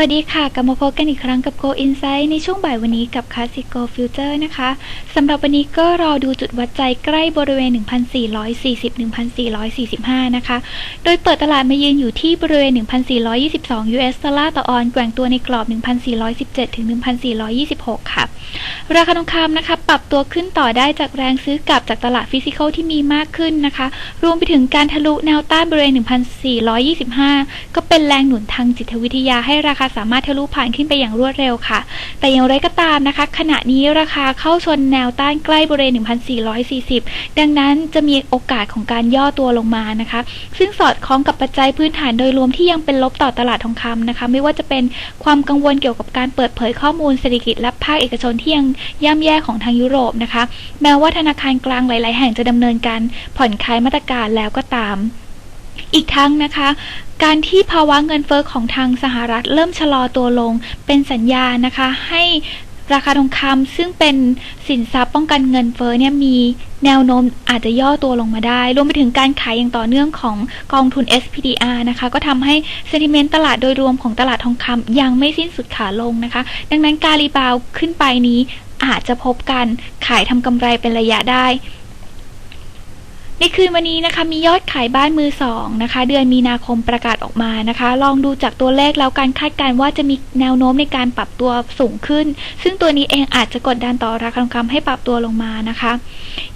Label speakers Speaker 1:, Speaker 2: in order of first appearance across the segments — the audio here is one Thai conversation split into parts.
Speaker 1: วัสดีค่ะ กลับมาพบกันอีกครั้งกับ Go Insight ในช่วงบ่ายวันนี้กับ Classic Go Future นะคะสำหรับวันนี้ก็รอดูจุดวัดใจใกล้บริเวณ 1,440-1,445 นะคะ โดยเปิดตลาดมายืนอยู่ที่บริเวณ 1,422 US ดอลลาร์ต่อออนแกว่งตัวในกรอบ 1,417-1,426 ค่ะ ราคาทองคำนะคะ ปรับตัวขึ้นต่อได้จากแรงซื้อกลับจากตลาดฟิสิกอลที่มีมากขึ้นนะคะ รวมไปถึงการทะลุแนวต้านบริเวณ 1,425 ก็เป็นแรงหนุนทางจิตวิทยาให้ราคาสามารถทะลุผ่านขึ้นไปอย่างรวดเร็วค่ะ แต่อย่างไรก็ตามนะคะ ขณะนี้ราคาเข้าชนแนวต้านใกล้บริเวณ 1,440 ดังนั้นจะมีโอกาสของการย่อตัวลงมานะคะ ซึ่งสอดคล้องกับปัจจัยพื้นฐานโดยรวมที่ยังเป็นลบต่อตลาดทองคำนะคะ ไม่ว่าจะเป็นความกังวลเกี่ยวกับการเปิดเผยข้อมูลเศรษฐกิจและภาคเอกชนที่ยังย่ำแย่ของทางยุโรปนะคะ แม้ว่าธนาคารกลางหลาย ๆ แห่งจะดำเนินการผ่อนคลายมาตรการแล้วก็ตาม อีกทั้งนะคะ การที่ภาวะเงินเฟอ้อของทางสหรัฐเริ่มชะลอตัวลง เป็นสัญญาณนะคะให้ราคาทองคำซึ่งเป็นสินทรัพย์ป้องกันเงินเฟ้อเนี่ยมีแนวโน้มอาจจะย่อตัวลงมาได้ รวมไปถึงการขายอย่างต่อเนื่องของกองทุน SPDR นะคะ ก็ทำให้เซนติเมนต์ตลาดโดยรวมของตลาดทองคำยังไม่สิ้นสุดขาลงนะคะ ดังนั้นการรีบาวขึ้นไปนี้อาจจะพบการขายทำกำไรเป็นระยะได้ ในคืนวันนี้นะคะมียอดขายบ้านมือสองนะคะ เดือนมีนาคมประกาศออกมานะคะ ลองดูจากตัวเลขแล้วการคาดการณ์ว่าจะมีแนวโน้มในการปรับตัวสูงขึ้น ซึ่งตัวนี้เองอาจจะกดดันต่อราคาทองคำให้ปรับตัวลงมานะคะ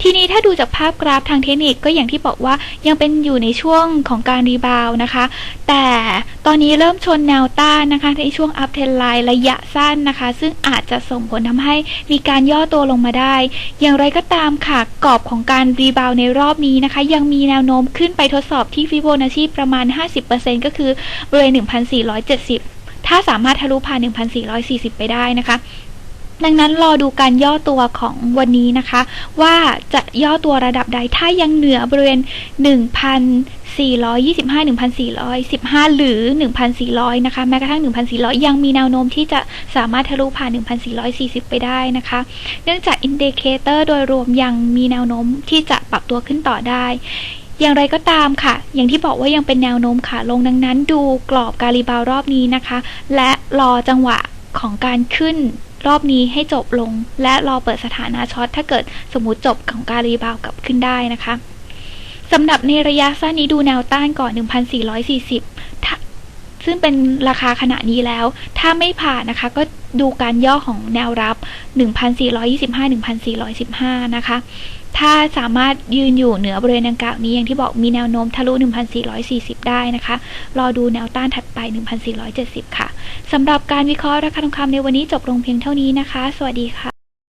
Speaker 1: ทีนี้ถ้าดูจากภาพกราฟทางเทคนิคก็อย่างที่บอกว่ายังเป็นอยู่ในช่วงของการรีบาวด์นะคะ แต่ตอนนี้เริ่มชนแนวต้านนะคะในช่วงอัพเทนไลน์ระยะสั้นนะคะ ซึ่งอาจจะส่งผลทำให้มีการย่อตัวลงมาได้ อย่างไรก็ตามค่ะกรอบของการรีบาวด์ในรอบนี้นะคะ ยังมีแนวโน้มขึ้นไปทดสอบที่ฟิโบนัชชีประมาณ 50%ก็คือบริเวณ 1,470 ถ้าสามารถทะลุผ่าน 1,440 ไปได้นะคะ ดังนั้นรอดูการย่อตัวของวันนี้นะคะ ว่าจะย่อตัวระดับใดถ้ายังเหนือบริเวณ 1,425 1,415 หรือ 1,400 นะคะ แม้กระทั่ง 1,400 ยังมีแนวโน้มที่จะสามารถทะลุผ่าน 1,440 ไปได้นะคะ เนื่องจากอินดิเคเตอร์โดยรวมยังมีแนวโน้มที่จะปรับตัวขึ้นต่อได้อย่างไรก็ตามค่ะ อย่างที่บอกว่ายังเป็นแนวโน้มขาลงดังนั้น ดูกรอบการรีบาวรอบนี้นะคะ และรอจังหวะของการขึ้น รอบนี้ให้จบลง และรอเปิดสถานะช็อตถ้าเกิดสมมติจบของการรีบาวกลับขึ้นได้นะคะสำหรับในระยะสั้นนี้ดูแนวต้านก่อน 1,440ถ้าซึ่งเป็นราคาขณะนี้แล้ว ถ้าไม่ผ่านนะคะก็ดูการย่อของแนวรับ 1,425-1,415 นะคะ ถ้าสามารถยืนอยู่เหนือบริเวณดังกล่าวนี้ อย่างที่บอกมีแนวโน้มทะลุ 1,440 ได้นะคะ รอดูแนวต้านถัดไป 1,470 ค่ะสำหรับการวิเคราะห์ราคาทองคำในวันนี้จบลงเพียงเท่านี้นะคะ สวัสดีค่ะ